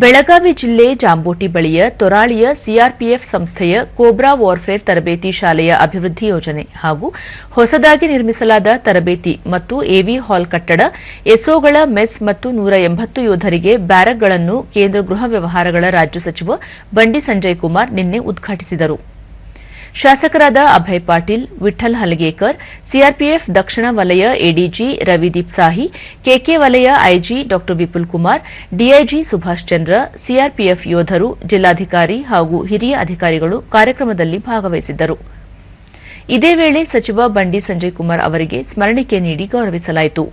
ಬೆಳಗಾವಿ ಜಿಲ್ಲೆ ಜಾಂಬೋಟಿ ಬಳಿಯ ತೊರಾಳಿಯ ಸಿಆರ್ಪಿಎಫ್ ಸಂಸ್ಥೆಯ ಕೋಬ್ರಾ ವಾರ್ಫೇರ್ ತರಬೇತಿ ಶಾಲೆಯ ಅಭಿವೃದ್ಧಿ ಯೋಜನೆ ಹಾಗೂ ಹೊಸದಾಗಿ ನಿರ್ಮಿಸಲಾದ ತರಬೇತಿ ಮತ್ತು ಎವಿ ಹಾಲ್ ಕಟ್ಟಡ ಎಸ್ಒಗಳ ಮೆಸ್ ಮತ್ತು ನೂರ ಎಂಬತ್ತು ಯೋಧರಿಗೆ ಬ್ಯಾರಕ್ಗಳನ್ನು ಕೇಂದ್ರ ಗೃಹ ವ್ಯವಹಾರಗಳ ರಾಜ್ಯ ಸಚಿವ ಬಂಡಿ ಸಂಜಯ್ ಕುಮಾರ್ ನಿನ್ನೆ ಉದ್ಘಾಟಿಸಿದರು. ಶಾಸಕರಾದ ಅಭಯ್ ಪಾಟೀಲ್ ವಿಠಲ್ ಹಲಗೇಕರ್, ಸಿಆರ್ಪಿಎಫ್ ದಕ್ಷಿಣ ವಲಯ ಎಡಿಜಿ ರವಿದೀಪ್ ಸಾಹಿ, ಕೆಕೆ ವಲಯ ಐಜಿ ಡಾ ವಿಪುಲ್ ಕುಮಾರ್, ಡಿಐಜಿ ಸುಭಾಷ್ ಚಂದ್ರ, ಸಿಆರ್ಪಿಎಫ್ ಯೋಧರು, ಜಿಲ್ಲಾಧಿಕಾರಿ ಹಾಗೂ ಹಿರಿಯ ಅಧಿಕಾರಿಗಳು ಕಾರ್ಯಕ್ರಮದಲ್ಲಿ ಭಾಗವಹಿಸಿದ್ದರು. ಇದೇ ವೇಳೆ ಸಚಿವ ಬಂಡಿ ಸಂಜಯ್ ಕುಮಾರ್ ಅವರಿಗೆ ಸ್ಮರಣಿಕೆ ನೀಡಿ ಗೌರವಿಸಲಾಯಿತು.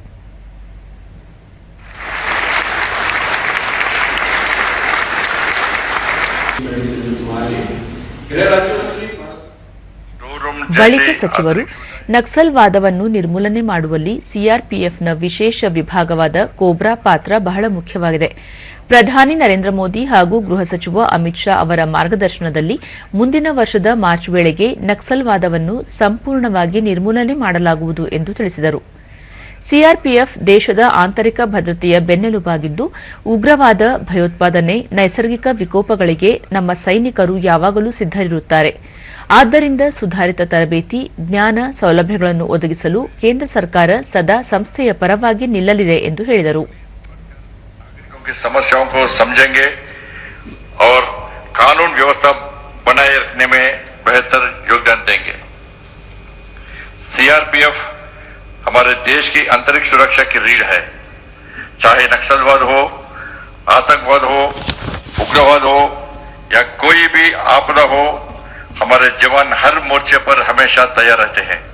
ಬಳಿಕ ಸಚಿವರು ನಕ್ಸಲ್ವಾದವನ್ನು ನಿರ್ಮೂಲನೆ ಮಾಡುವಲ್ಲಿ ಸಿಆರ್ಪಿಎಫ್ನ ವಿಶೇಷ ವಿಭಾಗವಾದ ಕೋಬ್ರಾ ಪಾತ್ರ ಬಹಳ ಮುಖ್ಯವಾಗಿದೆ. ಪ್ರಧಾನಿ ನರೇಂದ್ರ ಮೋದಿ ಹಾಗೂ ಗೃಹ ಸಚಿವ ಅಮಿತ್ ಶಾ ಅವರ ಮಾರ್ಗದರ್ಶನದಲ್ಲಿ ಮುಂದಿನ ವರ್ಷದ ಮಾರ್ಚ್ ವೇಳೆಗೆ ನಕ್ಸಲ್ವಾದವನ್ನು ಸಂಪೂರ್ಣವಾಗಿ ನಿರ್ಮೂಲನೆ ಮಾಡಲಾಗುವುದು ಎಂದು ತಿಳಿಸಿದರು. ಸಿಆರ್ಪಿಎಫ್ ದೇಶದ ಆಂತರಿಕ ಭದ್ರತೆಯ ಬೆನ್ನೆಲುಬಾಗಿದ್ದು ಉಗ್ರವಾದ ಭಯೋತ್ಪಾದನೆ ನೈಸರ್ಗಿಕ ವಿಕೋಪಗಳಿಗೆ ನಮ್ಮ ಸೈನಿಕರು ಯಾವಾಗಲೂ ಸಿದ್ದರಿರುತ್ತಾರೆ ಆದ್ದರಿಂದ ಸುಧಾರಿತ ತರಬೇತಿ ಜ್ಞಾನ ಸೌಲಭ್ಯಗಳನ್ನು ಒದಗಿಸಲು ಕೇಂದ್ರ ಸರ್ಕಾರ ಸದಾ ಸಂಸ್ಥೆಯ ಪರವಾಗಿ ನಿಲ್ಲಲಿದೆ ಎಂದು ಹೇಳಿದರು नागरिकों की समस्याओं को समझेंगे और कानून व्यवस्था बनाए रखने में बेहतर योगदान देंगे सीआरपीएफ हमारे देश की आंतरिक सुरक्षा की रीढ़ है। चाहे नक्सलवाद हो, आतंकवाद हो, उग्रवाद हो, या कोई भी आपदा हो, हमारे जवान हर मोर्चे पर हमेशा तैयार रहते हैं।